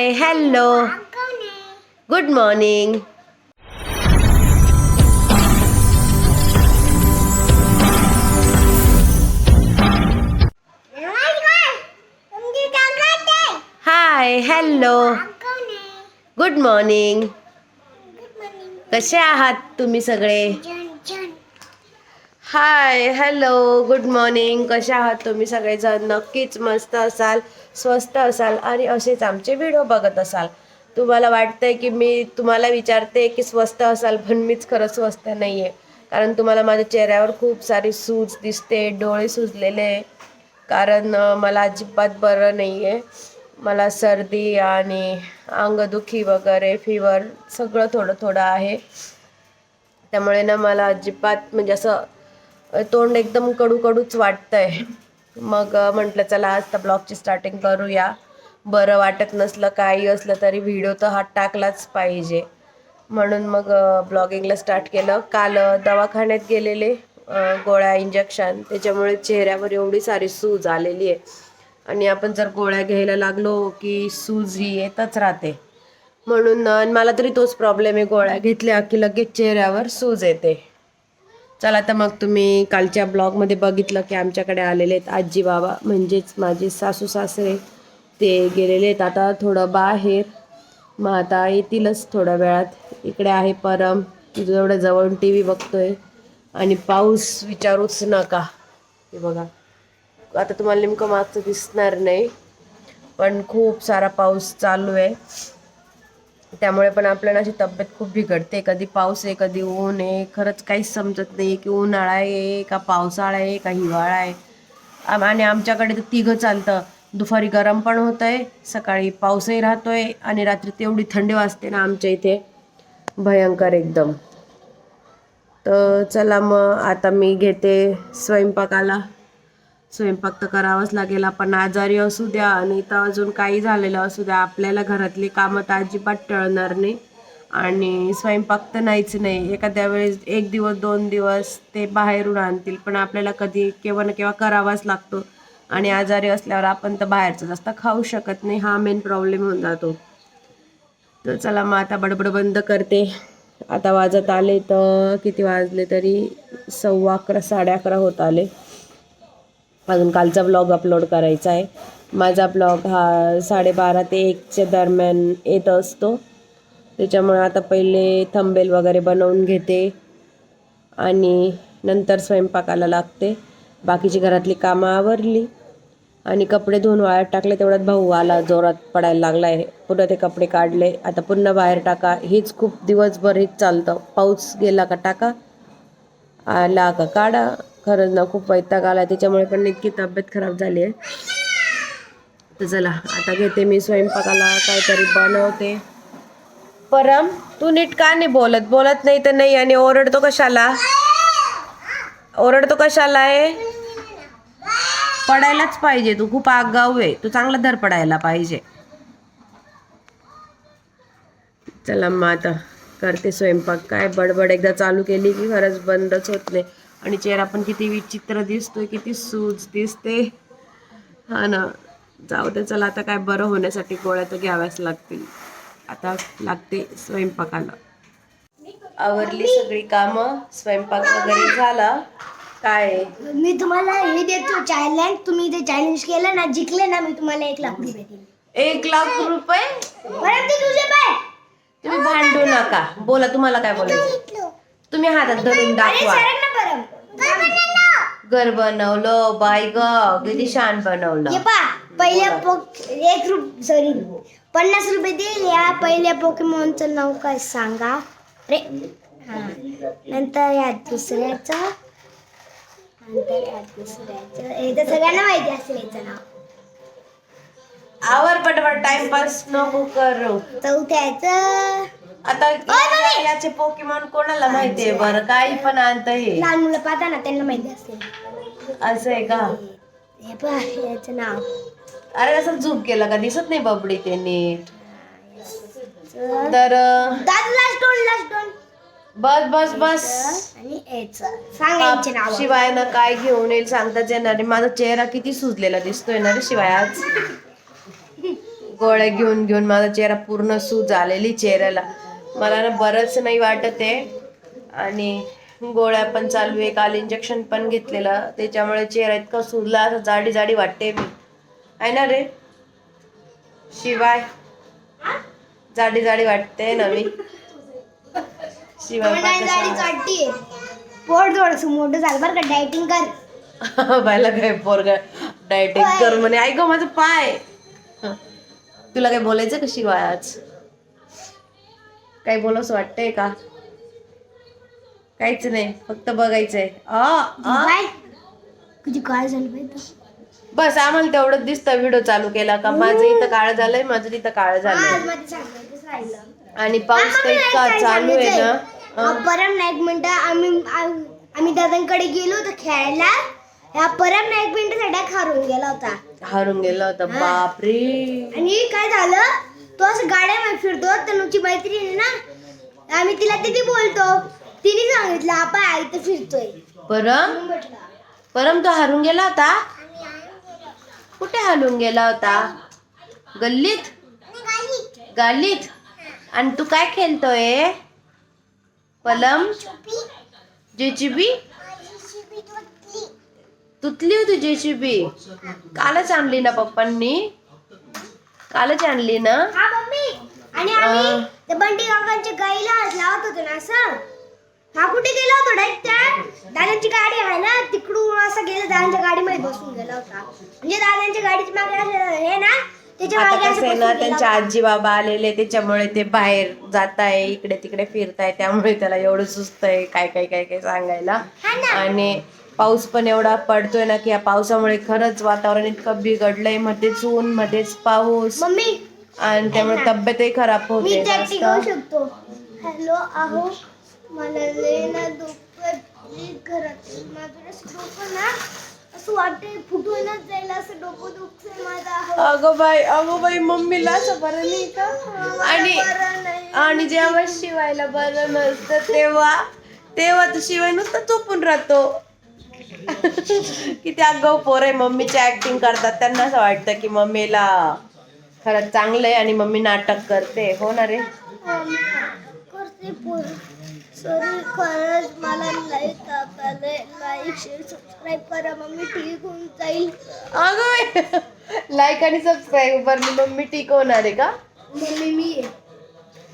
Hi hello good morning hi hello good morning कसे आहात तुम्ही सगळे? हाय हॅलो गुड मॉर्निंग कसे आहात तुम्ही सगळेजण? नक्कीच मस्त असाल स्वस्त असाल आणि असेच आमचे व्हिडिओ बघत असाल. तुम्हाला वाटतंय की मी तुम्हाला विचारते की स्वस्त असाल पण मीच खरं स्वस्त नाही आहे कारण तुम्हाला माझ्या चेहऱ्यावर खूप सारी सूज दिसते डोळे सुजलेले. कारण मला अजिबात बरं नाही आहे मला सर्दी आणि अंगदुखी वगैरे फिवर सगळं थोडं थोडं आहे. त्यामुळे ना मला अजिबात म्हणजे असं तोंड एकदम कडू कडूच वाटतंय. मग म्हटलं चला आज तर ब्लॉगची स्टार्टिंग करूया. बरं वाटत नसलं काही असलं तरी व्हिडिओ तर हा टाकलाच पाहिजे. म्हणून मग ब्लॉगिंगला स्टार्ट केलं. काल दवाखान्यात गेलेले गोळ्या इंजेक्शन. त्याच्यामुळे चेहऱ्यावर एवढी सारी सूज आलेली आहे. आणि आपण जर गोळ्या घ्यायला लागलो की सूज ही येतच राहते. म्हणून मला तरी तोच प्रॉब्लेम आहे. गोळ्या घेतल्या की लगेच चेहऱ्यावर सूज येते. चला तर मग तुम्ही कालच्या ब्लॉगमध्ये बघितलं की आमच्याकडे आलेले आहेत आजी बाबा म्हणजेच माझे सासू सासरे. ते गेलेले आहेत. आता थोडं बाहेर. मग आता येतीलच थोड्या वेळात. इकडे आहे परम. तिथं एवढ्या जवळून टी व्ही बघतोय. आणि पाऊस विचारूच नका. हे बघा. आता तुम्हाला नेमकं मागचं दिसणार नाही. पण खूप सारा पाऊस चालू आहे. त्यामुळे पण आपल्याला अशी तब्येत खूप बिघडते. कधी पाऊस आहे कधी ऊन आहे. खरंच काहीच समजत नाही की उन्हाळा आहे का पावसाळा आहे का हिवाळा आहे. आणि आमच्याकडे तर तिघं चालतं. दुपारी गरम पण होत आहे सकाळी पाऊसही राहतोय आणि रात्री तेवढी थंडी वाजते ना आमच्या इथे. भयंकर एकदम. तर चला मग आता मी घेते स्वयंपाकाला. स्वयंपाक तर करावाच लागेल. आपण आजारी असू द्या आणि तर अजून काही झालेलं असू द्या आपल्याला घरातली कामं तर अजिबात टळणार नाही. आणि स्वयंपाक तर नाहीच नाही. एखाद्या वेळेस एक दिवस दोन दिवस ते बाहेरून आणतील पण आपल्याला कधी केव्हा ना केव्हा करावाच लागतो. आणि आजारी असल्यावर आपण तर बाहेरचं जास्त खाऊ शकत नाही. हा मेन प्रॉब्लेम होऊन जातो. तर चला मग आता बडबड बंद करते. आता वाजत आले तर किती वाजले तरी सव्वा अकरा साडे अकरा होत आले. अजून कालचा ब्लॉग अपलोड करायचा आहे. माझा ब्लॉग हा साडेबारा ते एकच्या दरम्यान येत असतो. त्याच्यामुळे आता पहिले थंबेल वगैरे बनवून घेते. आणि नंतर स्वयंपाकाला लागते. बाकीची घरातली कामं आवरली. आणि कपडे धुवून वाळत टाकले. तेवढ्यात भाऊ आला जोरात पडायला लागला आहे पुन्हा ते कपडे काढले. आता पुन्हा बाहेर टाका. हेच खूप दिवसभर हेच चालतं. पाऊस गेला का टाका. आला का काढा. खरंच ना खूप वैताग आला त्याच्यामुळे पण इतकी तब्येत खराब झाली आहे तर चला आता घेते मी स्वयंपाकाला काहीतरी बनवते. परम तू नीट का नाही बोलत? बोलत नाही तर नाही आणि ओरडतो कशाला? ओरडतो कशाला आहे? पडायलाच पाहिजे. तू खूप आगाऊ आहे. तू चांगला धर पडायला पाहिजे. चला मग आता करते स्वयंपाक. काय बडबड? एकदा चालू केली की खरंच बंदच होत नाही. आणि चेहरा पण किती विचित्र दिसतोय किती सूज दिसते. हा ना. जाऊ दे चला आता काय बरं होण्यासाठी गोळ्या तर घ्याव्याच लागतील. आता लागते स्वयंपाकाला. आवरली सगळी कामं स्वयंपाक वगैरे झाला. काय? मी तुम्हाला हे देतो चॅलेंज तुम्ही ते चॅलेंज केलं ना जिंकले ना मी तुम्हाला एक लाख रुपये एक लाख रुपये? परत तुझे पाय तुम्ही भांडू नका. बोला तुम्हाला काय बोलायचं? तुम्ही हातात धरून दाखवा. घर बनवलं बाय ग किती छान बनवलं. हे पा पहिल्या पोक एक रुप सॉरी पन्नास रुपये देईल या पहिल्या पोकेमॉनचं नाव काय सांगा. रे. हा. नंतर या दुसऱ्याचं. नंतर या दुसऱ्याचं. हे तर सगळ्यांना माहिती असेल याचं नाव. आवर पटपट टाइमपास नको करू. चौथ्याचं आता या- याचे पोकेमॉन कोणाला माहितीये बरं काही पण आणत हे. लहान मुलं पाहता ना त्यांना माहिती असेल. असं आहे का? हे पहा याचं नाव. अरे असं झूम केलं का? दिसत नाही बबडी ते नीट. तर अं, दादा लास्ट दोन लास्ट दोन. बस बस बस. आणि याचं. सांगा यांचे नाव. शिवाय ना काय घेऊन येईल सांगताच येणार. नाही माझा चेहरा किती सुजलेला दिसतोय ना रे शिवाय आज. गोळ्या घेऊन घेऊन माझा चेहरा पूर्ण सूज आलेली चेहऱ्याला. मला ना बरंच नाही वाटत आहे. आणि गोळ्या पण चालू आहे काल इंजेक्शन पण घेतलेलं. त्याच्यामुळे चेहरा इतका सुजला असं जाडी जाडी वाटते मी. आहे ना रे? शिवाय. जाडी जाडी वाटते ना मी. शिवाय मला पण गाडी कसा- वाटतीये पोट थोडस मोठं झालं बरं का डायटिंग कर. बायला काय पोरग डायटिंग कर म्हणे ऐक माझं पाय. तुला काय बोलायचं का शिवाय आज? काही बोलस वाटतंय का? काहीच नाही फक्त बघायचंय. आ. काय झालं बस आम्हाला तेवढंच दिसतं व्हिडिओ चालू केला का? माझं इथं काळ झालंय माझं तिथं काळ झालंय. आणि पाऊस तर इतका चालू आहे ना. परम ना एक मिनिट आम्ही आम- आम्ही दादांकडे गेलो होतो खेळायला. या परम ना एक मिनिट सड्या खारून गेला होता. हारून गेला होता बापरे. आणि काय झालं? तो असं गाड्यामध्ये फिरतो तनुची मैत्रीण ना. आम्ही तिला तिथे बोलतो? तिने सांगितलं आपण आई तर फिरतोय. परम? म्हणून म्हटलं. परम तो हारून गेला होता? कुठे हालून गेला होता? गल्लीत? गालीत? आणि तू काय खेळतोय? पलम? जेसीबी तुटली. होती जेसीबी कालच आणली ना पप्पांनी? कालच आणली ना? हा मम्मी. आणि आम्ही बंटी काकांच्या गाईला हात लावत होतो ना असं? हा कुठे गेला होता डायरेक्ट? त्या दादांची गाडी आहे ना तिकडून असं गेला दादांच्या गाडीमध्ये बसून गेला होता. म्हणजे दादांच्या गाडीची मागे असं हे ना त्याच्या आता मागे कसं असं आहे बसून ना गेला त्यांच्या होता. आजी बाबा आलेले त्याच्यामुळे ते बाहेर जात आहे इकडे तिकडे फिरताय त्यामुळे त्याला एवढं सुस्त आहे काय काय काय काय सांगायला. हा ना. आणि पाऊस पण एवढा पडतोय ना की या पावसामुळे खरंच वातावरण इतकं बिघडलंय मध्येच ऊन मध्येच पाऊस. मम्मी आणि त्यामुळे तब्येतही खराब मी होते करू. शकतो. हॅलो आहो. मला लय ना डोकं प्लीज घरात माझं असं डोकं ना असं वाटतंय फुटूनच जाईल असं डोकं दुखतंय माझं. आहो अगं बाई अगं बाई मम्मीला असं बरं नाही का? आणि बरं नाही. आणि जेव्हा शिवायला बरं नसतं तेव्हा तेव्हा तर शिवाय नुसतं चोपून राहतो. किती अगाऊ पोर आहे मम्मीची ऍक्टिंग करतात. त्यांना असं वाटतं की मम्मीला खरंच चांगलं आहे आणि मम्मी नाटक करते. हो ना रे? करते पोर. सॉरी खरंच मला लाईक शेअर सबस्क्राईब करा मम्मी ठीक होऊन जाईल. अगं लाईक आणि सबस्क्राईब वर मी मम्मी ठीक होणार आहे का? मम्मी मी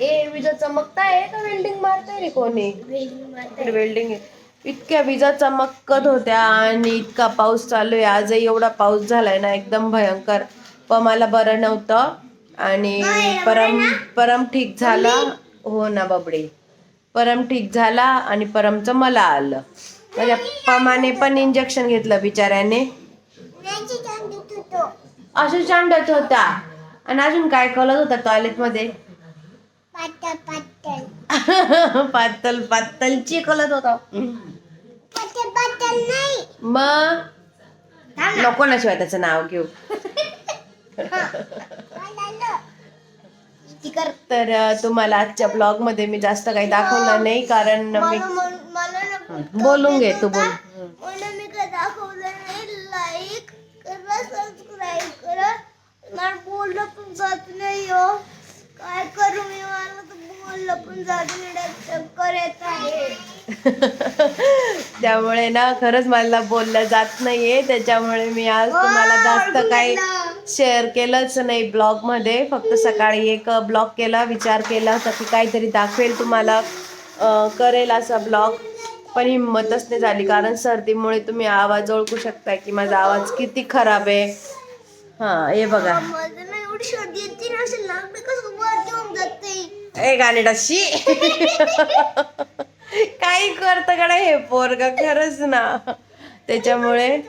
ए विजा चमकताय का वेल्डिंग मारताय रे कोणी? वेल्डिंग आहे. इतक्या विजा चमकत होत्या आणि इतका पाऊस चालू आहे. आजही एवढा पाऊस झालाय ना एकदम भयंकर. पण मला बरं नव्हतं आणि परम परम ठीक झाला. हो ना बाबडे. परम ठीक झाला आणि परमचं मला आलं. माझ्या पमाने पण इंजेक्शन घेतलं बिचाऱ्याने. असं चांडत होता. आणि अजून काय कळत होता टॉयलेटमध्ये पातळ पातळ पातल पातल चिकलत होता मग नको ना शिवाय त्याचं नाव घेऊ. स्टिकर तर तुम्हाला आजच्या ब्लॉगमध्ये मी जास्त काही दाखवलं नाही कारण मी बोलून घे तू बोल. म्हणून मी काय दाखवलं नाही. लाईक करा सबस्क्राईब करा. मला बोललं पण जात नाही हो. काय करू मी? मला तर चक्कर येत आहे. त्यामुळे ना खरंच मला बोललं जात नाहीये. त्याच्यामुळे मी आज तुम्हाला जास्त काही शेअर केलंच नाही ब्लॉगमध्ये. फक्त सकाळी एक ब्लॉग केला विचार केला होता की काहीतरी दाखवेल तुम्हाला करेल असा ब्लॉग पण हिंमतच नाही झाली कारण सर्दीमुळे तुम्ही आवाज ओळखू शकताय की माझा आवाज किती खराब आहे. हा हे बघा. ए गाणेडाशी काही करत कडे हे पोरग खरंच ना. त्याच्यामुळे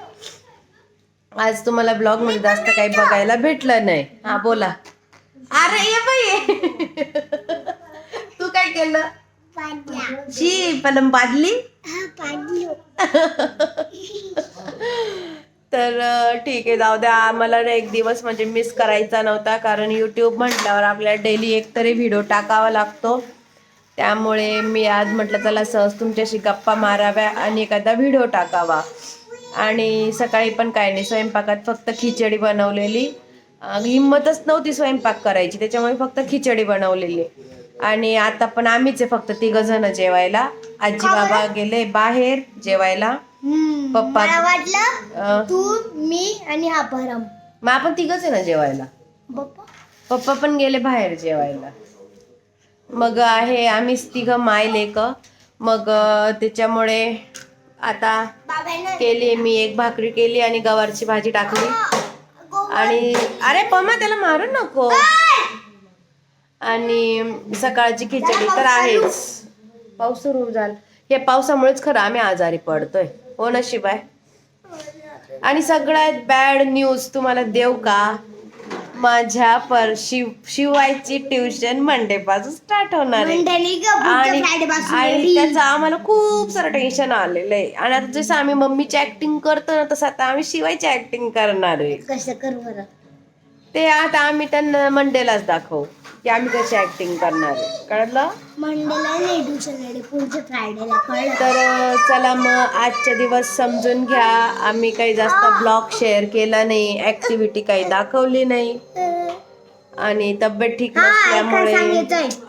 आज तुम्हाला ब्लॉगमध्ये जास्त काही बघायला भेटलं नाही. हा बोला. अरे ये बाई. तू काय केलं? शी पलम हा पाडलो. तर ठीक आहे जाऊ द्या. आम्हाला ना एक दिवस म्हणजे मिस करायचा नव्हता. कारण यूट्यूब म्हटल्यावर आपल्याला डेली एक तरी व्हिडिओ टाकावा लागतो. त्यामुळे मी आज म्हटलं चला सहज तुमच्याशी गप्पा माराव्या आणि एखादा व्हिडिओ टाकावा. आणि सकाळी पण काय नाही. स्वयंपाकात फक्त खिचडी बनवलेली. हिंमतच नव्हती स्वयंपाक करायची. त्याच्यामुळे फक्त खिचडी बनवलेली. आणि आता पण आम्हीच आहे फक्त तिघ जण जेवायला. आजी बाबा गेले बाहेर जेवायला. पप्पा- मला वाटलं तू मी आणि हा परम मग आपण तिघच आहे ना जेवायला? पप्पा? पप्पा पण गेले बाहेर जेवायला. मग आहे आम्हीच तिघं माय लेक. मग त्याच्यामुळे आता केली मी एक भाकरी केली आणि गवारची भाजी टाकली. आणि अरे पमा त्याला मारू नको. आणि सकाळची खिचडी तर आहेच. पाऊस सुरू झाला. हे पावसामुळेच खरं आम्ही आजारी पडतोय. हो ना शिवाय आणि सगळ्यात बॅड न्यूज तुम्हाला देऊ का? माझ्या पर शिव शिवायची ट्युशन मंडे पासून स्टार्ट होणार आहे. आणि. त्याचं आम्हाला खूप सारं टेन्शन आलेलं आहे. आणि आता जसं आम्ही मम्मीची ऍक्टिंग करतो ना तसं आता आम्ही शिवायची ऍक्टिंग करणार आहे. ते आता आम्ही त्यांना मंडेलाच दाखवू. की आम्ही कशी ऍक्टिंग करणार आहे. कळलं? मंडेला नाही ट्युशन पुढच्या फ्रायडेला कळलं. तर चला मग आजचे दिवस समजून घ्या. आम्ही काही जास्त ब्लॉग शेअर केला नाही ऍक्टिव्हिटी काही दाखवली नाही. आणि तब्येत ठीक नसल्यामुळे?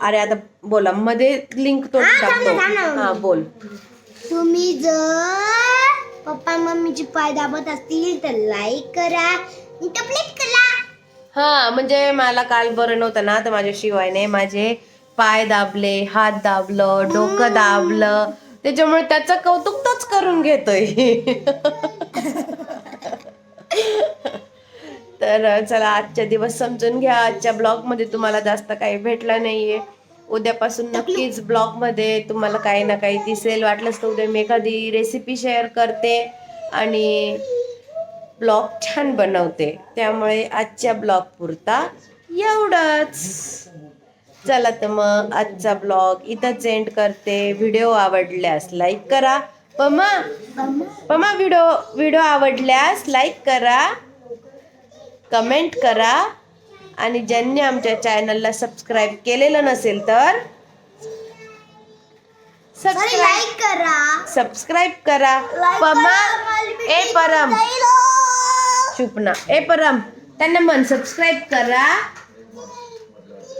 अरे आता बोला. मध्ये लिंक तो टाकतो. हा बोल. तुम्ही जर पप्पा मम्मीची पाय दाबत असतील तर लाईक करा करा. हा म्हणजे मला काल बरं नव्हतं ना तर माझ्या शिवायने माझे पाय दाबले हात दाबलं डोकं दाबलं. त्याच्यामुळे त्याचं कौतुक तोच करून घेतोय. तर चला आजच्या दिवस समजून घ्या. आजच्या ब्लॉगमध्ये तुम्हाला जास्त काही भेटलं नाहीये. उद्यापासून नक्कीच ब्लॉगमध्ये तुम्हाला काही ना काही दिसेल. वाटलंच तर उद्या मी एखादी रेसिपी शेअर करते. आणि ब्लॉग छान बनवते. त्यामुळे आजच्या ब्लॉग पुरता एवढंच. चला तर मग आजचा ब्लॉग इथंच एंड करते. व्हिडिओ आवडल्यास लाईक करा. पमा पमा व्हिडिओ व्हिडिओ आवडल्यास लाईक करा. कमेंट करा. आणि ज्यांनी आमच्या चॅनलला सबस्क्राईब केलेलं नसेल तर सबस्क्राईब करा. सबस्क्राईब करा. पमा ए परम. करता येईल. चुप ना ए परम त्यांना मन सबस्क्राईब करा.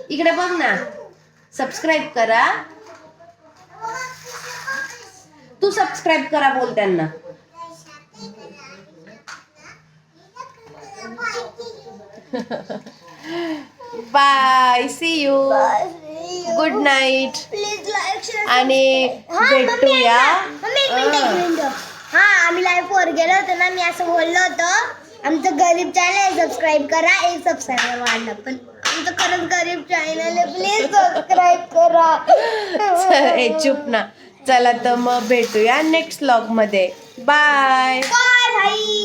इकडे बघ ना. सबस्क्राईब करा. तू सबस्क्राईब करा बोल त्यांना. Bye see you good night आणि भेटूया. हा आम्ही लाईव्ह वर गेलो होतो ना मी असं बोललो होतो. आमचं गरीब चॅनल सबस्क्राईब करा. एक सबस्क्राईबर वाढलं पण आमचं खरंच गरीब चॅनल आहे. प्लीज सबस्क्राईब करा. ए चुप ना. चला तर मग भेटूया नेक्स्ट ब्लॉगमध्ये. Bye bye